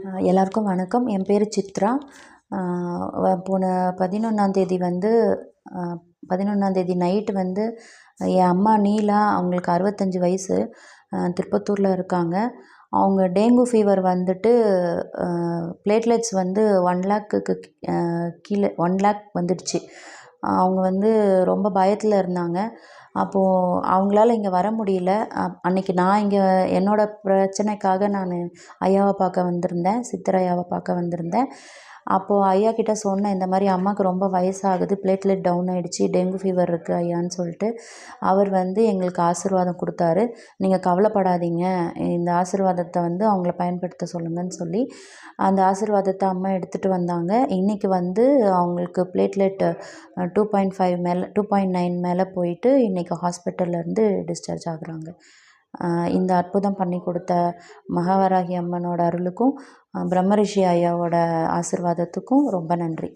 எல்லாருக்கும் வணக்கம். என் பேர் சித்ரா. போன பதினொன்றாந்தேதி வந்து பதினொன்றாந்தேதி நைட்டு வந்து என் அம்மா நீலா அவங்களுக்கு அறுபத்தஞ்சி வயசு திருப்பத்தூரில் இருக்காங்க. அவங்க டேங்கு ஃபீவர் வந்துட்டு பிளேட்லெட்ஸ் வந்து ஒன் லேக்குக்கு கீழே ஒன் லேக் வந்துடுச்சு. அவங்க வந்து ரொம்ப பயத்தில் இருந்தாங்க. அப்போது அவங்களால இங்கே வர முடியல. அன்றைக்கி அன்னைக்கு நான் இங்கே என்னோடய பிரச்சனைக்காக நான் ஐயாவை பார்க்க வந்திருந்தேன். சித்தர் ஐயாவை பார்க்க வந்திருந்தேன். அப்போது ஐயா கிட்ட சொன்னேன் இந்த மாதிரி அம்மாவுக்கு ரொம்ப வயசாகுது பிளேட்லெட் டவுன் ஆகிடுச்சி டெங்கு ஃபீவர் இருக்குது ஐயான்னு சொல்லிட்டு. அவர் வந்து எங்களுக்கு ஆசீர்வாதம் கொடுத்தாரு. நீங்கள் கவலைப்படாதீங்க இந்த ஆசீர்வாதத்தை வந்து அவங்கள பயன்படுத்த சொல்லுங்கன்னு சொல்லி அந்த ஆசீர்வாதத்தை அம்மா எடுத்துகிட்டு வந்தாங்க. இன்றைக்கி வந்து அவங்களுக்கு பிளேட்லெட் டூ பாயிண்ட் ஃபைவ் மேலே டூ பாயிண்ட் நைன் மேலே போயிட்டு இன்றைக்கி ஹாஸ்பிட்டல்லேருந்து டிஸ்சார்ஜ் ஆகுறாங்க. இந்த அற்புதம் பண்ணி கொடுத்த மகாவராகி அம்மனோட அருளுக்கும் பிரம்மரிஷி ஐயாவோட ஆசீர்வாதத்துக்கும் ரொம்ப நன்றி.